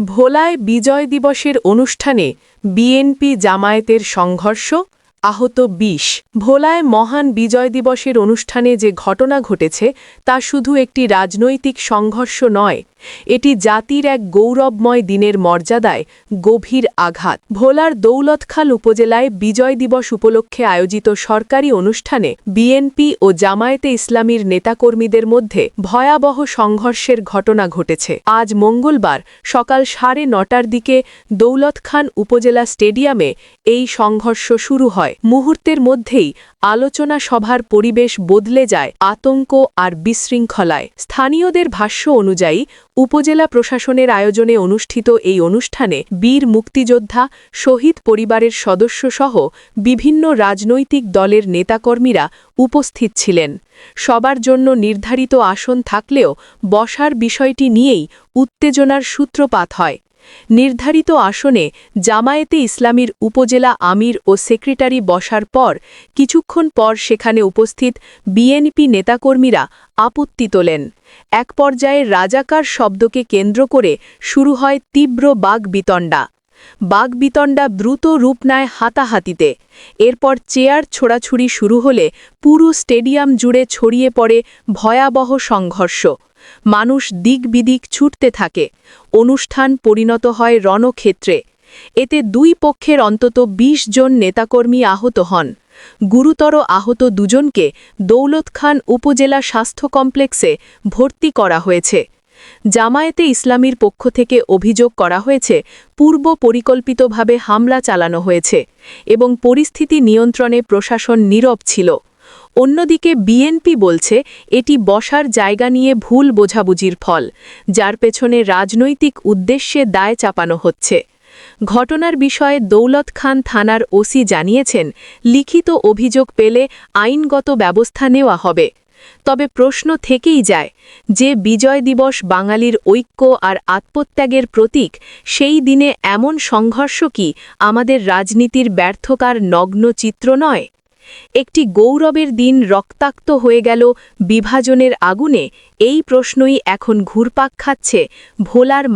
ভোলায় বিজয় দিবসের অনুষ্ঠানে বিএনপি জামায়াতের সংঘর্ষ, আহত বিশ। ভোলায় মহান বিজয় দিবসের অনুষ্ঠানে যে ঘটনা ঘটেছে, তা শুধু একটি রাজনৈতিক সংঘর্ষ নয় এটি জাতির এক গৌরবময় দিনের মর্যাদায় গভীর আঘাত। ভোলার দৌলতখাল উপজেলায় বিজয় দিবস উপলক্ষে আয়োজিত সরকারি অনুষ্ঠানে বিএনপি ও জামায়াতে ইসলামীর নেতাকর্মীদের মধ্যে ভয়াবহ সংঘর্ষের ঘটনা ঘটেছে। আজ মঙ্গলবার সকাল সাড়ে নটার দিকে দৌলতখান উপজেলা স্টেডিয়ামে এই সংঘর্ষ শুরু হয়। মুহূর্তের মধ্যেই আলোচনা সভার পরিবেশ বদলে যায় আতঙ্ক আর বিশৃঙ্খলায়। স্থানীয়দের ভাষ্য অনুযায়ী উপজেলা প্রশাসনের আয়োজনে অনুষ্ঠিত এই অনুষ্ঠানে বীর মুক্তিযোদ্ধা, শহীদ পরিবারের সদস্যসহ বিভিন্ন রাজনৈতিক দলের নেতাকর্মীরা উপস্থিত ছিলেন। সবার জন্য নির্ধারিত আসন থাকলেও বসার বিষয়টি নিয়েই উত্তেজনার সূত্রপাত হয়। নির্ধারিত আসনে জামায়েতে ইসলামীর উপজেলা আমির ও সেক্রেটারি বসার পর কিছুক্ষণ পর সেখানে উপস্থিত বিএনপি নেতাকর্মীরা আপত্তি তোলেন। এক পর্যায়ে রাজাকার শব্দকে কেন্দ্র করে শুরু হয় তীব্র বাগবিতণ্ডা বাগবিতণ্ডা দ্রুত রূপ নেয় হাতাহাতিতে। এরপর চেয়ার ছোড়াছুড়ি শুরু হলে পুরো স্টেডিয়াম জুড়ে ছড়িয়ে পড়ে ভয়াবহ সংঘর্ষ। মানুষ দিক বিদিক ছুটতে থাকে। অনুষ্ঠান পরিণত হয় রণক্ষেত্রে। এতে দুই পক্ষের অন্তত ২০ জন নেতাকর্মী আহত হন। গুরুতর আহত দুজনকে দৌলত খান উপজেলা স্বাস্থ্য কমপ্লেক্সে ভর্তি করা হয়েছে। জামায়াতে ইসলামীর পক্ষ থেকে অভিযোগ করা হয়েছে, পূর্ব পরিকল্পিতভাবে হামলা চালানো হয়েছে এবং পরিস্থিতি নিয়ন্ত্রণে প্রশাসন নীরব ছিল। অন্যদিকে বিএনপি বলছে, এটি বসার জায়গা নিয়ে ভুল বোঝাবুঝির ফল, যার পেছনে রাজনৈতিক উদ্দেশ্যে দায় চাপানো হচ্ছে। ঘটনার বিষয়ে দৌলত খান থানার ওসি জানিয়েছেন, লিখিত অভিযোগ পেলে আইনগত ব্যবস্থা নেওয়া হবে। তবে প্রশ্ন থেকেই যায় যে বিজয় দিবস বাঙালির ঐক্য আর আত্মত্যাগের প্রতীক, সেই দিনে এমন সংঘর্ষ কি আমাদের রাজনীতির ব্যর্থকার নগ্ন চিত্র নয়? একটি গৌরবের দিন রক্তাক্ত হয়ে গেল বিভাজনের আগুনে, এই প্রশ্নই এখন ঘুরপাক খাচ্ছে ভোলার